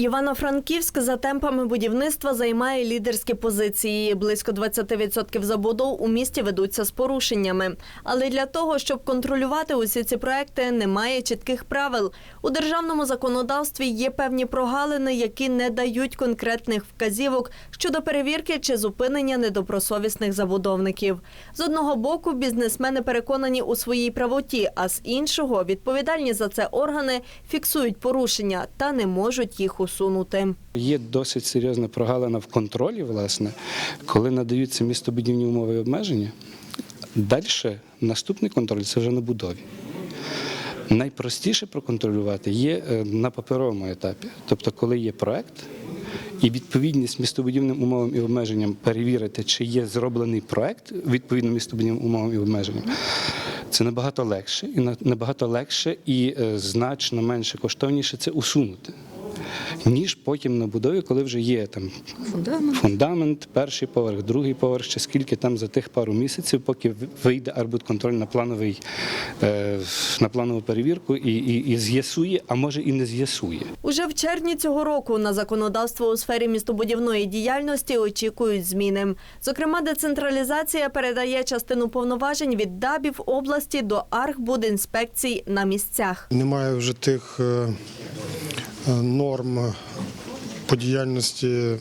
Івано-Франківськ за темпами будівництва займає лідерські позиції. Близько 20% забудов у місті ведуться з порушеннями. Але для того, щоб контролювати усі ці проекти, немає чітких правил. У державному законодавстві є певні прогалини, які не дають конкретних вказівок щодо перевірки чи зупинення недобросовісних забудовників. З одного боку, бізнесмени переконані у своїй правоті, а з іншого відповідальні за це органи фіксують порушення та не можуть їх усунути. Є досить серйозна прогалина в контролі, власне, коли надаються містобудівні умови і обмеження. Далі наступний контроль це вже на будові. Найпростіше проконтролювати є е, на паперовому етапі, тобто, коли є проект. І відповідність містобудівним умовам і обмеженням перевірити, чи є зроблений проект відповідно містобудівним умовам і обмеженням, це набагато легше і набагато легше і е, значно менше коштовніше це усунути, ніж потім на будові, коли вже є там фундамент, перший поверх, другий поверх, чи скільки там за тих пару місяців, поки вийде арбудконтроль на плановий е, на планову перевірку і, і, і з'ясує, а може і не з'ясує. Уже в червні цього року на законодавство у сфері містобудівної діяльності очікують зміни. Зокрема, децентралізація передає частину повноважень від ДАБів області до Архбудінспекцій на місцях. Немає вже тих е, норм по діяльності.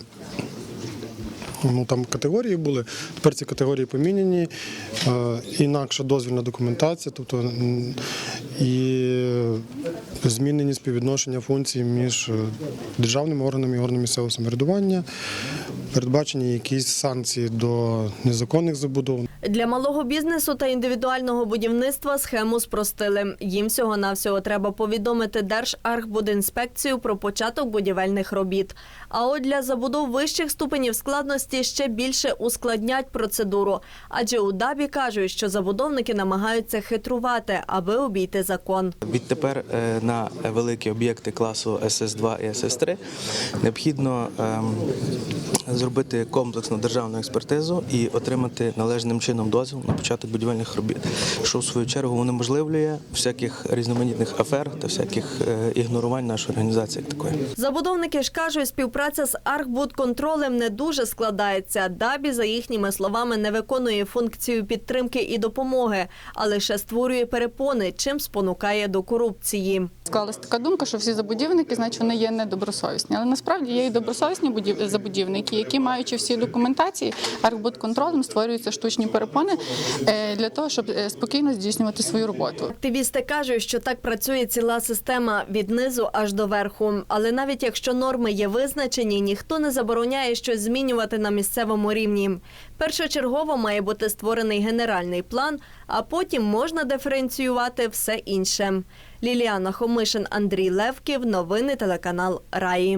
Ну там категорії були. Тепер ці категорії поміняні. Е, Інакша дозвільна документація, тобто і змінені співвідношення функцій між е, державними органами і органами місцевого самоврядування. Передбачені якісь санкції до незаконних забудов. Для малого бізнесу та індивідуального будівництва схему спростили. Їм всього навсього треба повідомити Держархбудінспекцію про початок будівельних робіт. А от для забудов вищих ступенів складності ще більше ускладнять процедуру. Адже у ДАБі кажуть, що забудовники намагаються хитрувати, аби обійти закон. Відтепер е, на великі об'єкти класу СС2 і СС3 необхідно ем, зробити комплексну державну експертизу і отримати належним чином дозвіл на початок будівельних робіт, що в свою чергу унеможливлює всяких різноманітних афер та всяких е, ігнорувань нашої організації такої. Забудовники ж кажуть, співпраця з Архбудконтролем не дуже складається. ДАБі, за їхніми словами, не виконує функцію підтримки і допомоги, а лише створює перепони, чим спонукає до корупції. Склалась така думка, що всі забудівники, значить, вони є недобросовісні. Але насправді є і добросовісні будів- забудівники, які, маючи всі документації, архбудконтролем створюються штучні перепони е, для того, щоб е, спокійно здійснювати свою роботу. Активісти кажуть, що так працює ціла система від низу аж до верху. Але навіть якщо норми є визначені, ніхто не забороняє щось змінювати на місцевому рівні. Першочергово має бути створений генеральний план, а потім можна диференціювати все інше. Ліліана Хомишин, Андрій Левків. Новини телеканал Раї.